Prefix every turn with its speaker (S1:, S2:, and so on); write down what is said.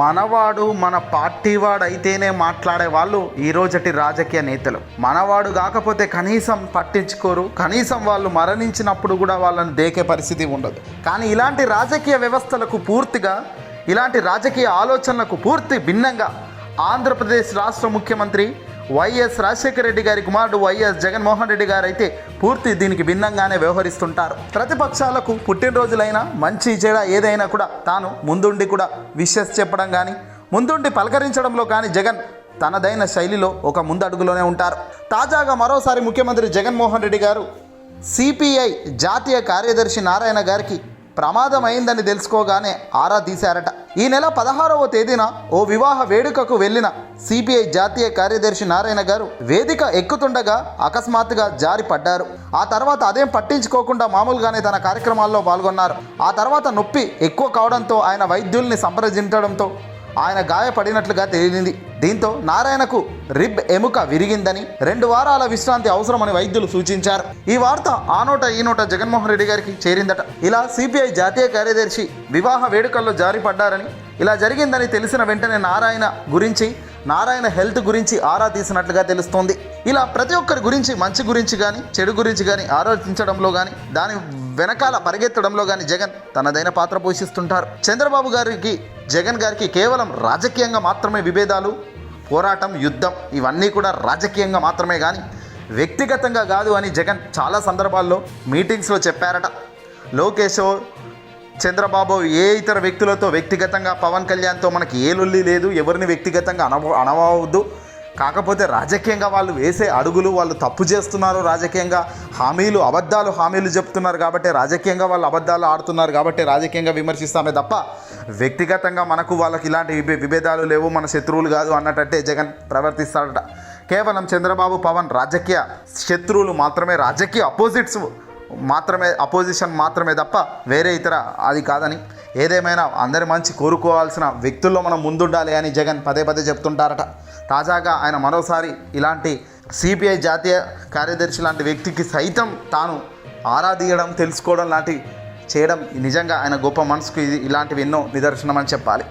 S1: మనవాడు మన పార్టీ వాడు అయితేనే మాట్లాడే వాళ్ళు ఈ రోజటి రాజకీయ నేతలు. మనవాడు కాకపోతే కనీసం పట్టించుకోరు. కనీసం వాళ్ళు మరణించినప్పుడు కూడా వాళ్ళని దేకే పరిస్థితి ఉండదు. కానీ ఇలాంటి రాజకీయ వ్యవస్థలకు పూర్తిగా ఇలాంటి రాజకీయ ఆలోచనలకు పూర్తి భిన్నంగా ఆంధ్రప్రదేశ్ రాష్ట్ర ముఖ్యమంత్రి వైఎస్ రాజశేఖర రెడ్డి గారి కుమారుడు వైఎస్ జగన్మోహన్ రెడ్డి గారు అయితే పూర్తి దీనికి భిన్నంగానే వ్యవహరిస్తుంటారు. ప్రతిపక్షాలకు పుట్టినరోజులైనా మంచి చెడ ఏదైనా కూడా తాను ముందుండి కూడా విషెస్ చెప్పడం కానీ ముందుండి పలకరించడంలో కానీ జగన్ తనదైన శైలిలో ఒక ముందడుగులోనే ఉంటారు. తాజాగా మరోసారి ముఖ్యమంత్రి జగన్మోహన్ రెడ్డి గారు సిపిఐ జాతీయ కార్యదర్శి నారాయణ గారికి ప్రమాదం అయిందని తెలుసుకోగానే ఆరా తీశారట. ఈ నెల పదహారవ తేదీన ఓ వివాహ వేడుకకు వెళ్ళిన సిపిఐ జాతీయ కార్యదర్శి నారాయణ గారు వేదిక ఎక్కుతుండగా అకస్మాత్తుగా జారి పడ్డారు. ఆ తర్వాత అదేం పట్టించుకోకుండా మామూలుగానే తన కార్యక్రమాల్లో పాల్గొన్నారు. ఆ తర్వాత నొప్పి ఎక్కువ కావడంతో ఆయన వైద్యుల్ని సంప్రదించడంతో ఆయన గాయపడినట్లుగా తేలింది. దీంతో నారాయణకు రిబ్ ఎముక విరిగిందని రెండు వారాల విశ్రాంతి అవసరమని వైద్యులు సూచించారు. ఈ వార్త ఆ నోట ఈ నోట జగన్మోహన్ రెడ్డి గారికి చేరిందట. ఇలా సిపిఐ జాతీయ కార్యదర్శి వివాహ వేడుకల్లో జారి పడ్డారని ఇలా జరిగిందని తెలిసిన వెంటనే నారాయణ గురించి నారాయణ హెల్త్ గురించి ఆరా తీసినట్లుగా తెలుస్తోంది. ఇలా ప్రతి ఒక్కరి గురించి మంచి గురించి కానీ చెడు గురించి కానీ ఆలోచించడంలో కానీ దాని వెనకాల పరిగెత్తడంలో కానీ జగన్ తనదైన పాత్ర పోషిస్తుంటారు. చంద్రబాబు గారికి జగన్ గారికి కేవలం రాజకీయంగా మాత్రమే విభేదాలు పోరాటం యుద్ధం ఇవన్నీ కూడా రాజకీయంగా మాత్రమే కానీ వ్యక్తిగతంగా కాదు అని జగన్ చాలా సందర్భాల్లో మీటింగ్స్లో చెప్పారట. లోకేష్ చంద్రబాబు ఏ ఇతర వ్యక్తులతో వ్యక్తిగతంగా పవన్ కళ్యాణ్తో మనకి ఏ లొల్లి లేదు. ఎవరిని వ్యక్తిగతంగా అనవ అనవద్దు కాకపోతే రాజకీయంగా వాళ్ళు వేసే అడుగులు వాళ్ళు తప్పు చేస్తున్నారు రాజకీయంగా. హామీలు అబద్ధాలు హామీలు చెప్తున్నారు కాబట్టి రాజకీయంగా వాళ్ళు అబద్ధాలు ఆడుతున్నారు కాబట్టి రాజకీయంగా విమర్శిస్తామే తప్ప వ్యక్తిగతంగా మనకు వాళ్ళకి ఇలాంటి విభే- విభేదాలు లేవు మన శత్రువులు కాదు అన్నట్టే జగన్ ప్రవర్తిస్తాడట. కేవలం చంద్రబాబు పవన్ రాజకీయ శత్రువులు మాత్రమే రాజకీయ అపోజిట్స్ మాత్రమే అపోజిషన్ మాత్రమే తప్ప వేరే ఇతర అది కాదని ఏదేమైనా అందరి మంచి కోరుకోవాల్సిన వ్యక్తుల్లో మనం ముందుండాలి అని జగన్ పదే పదే చెప్తుంటారట. తాజాగా ఆయన మరోసారి ఇలాంటి సిపిఐ జాతీయ కార్యదర్శి లాంటి వ్యక్తికి సైతం తాను ఆరాధీయడం తెలుసుకోవడం లాంటి చేయడం నిజంగా ఆయన గొప్ప మనసుకు ఇది ఇలాంటివి ఎన్నో నిదర్శనం అని చెప్పాలి.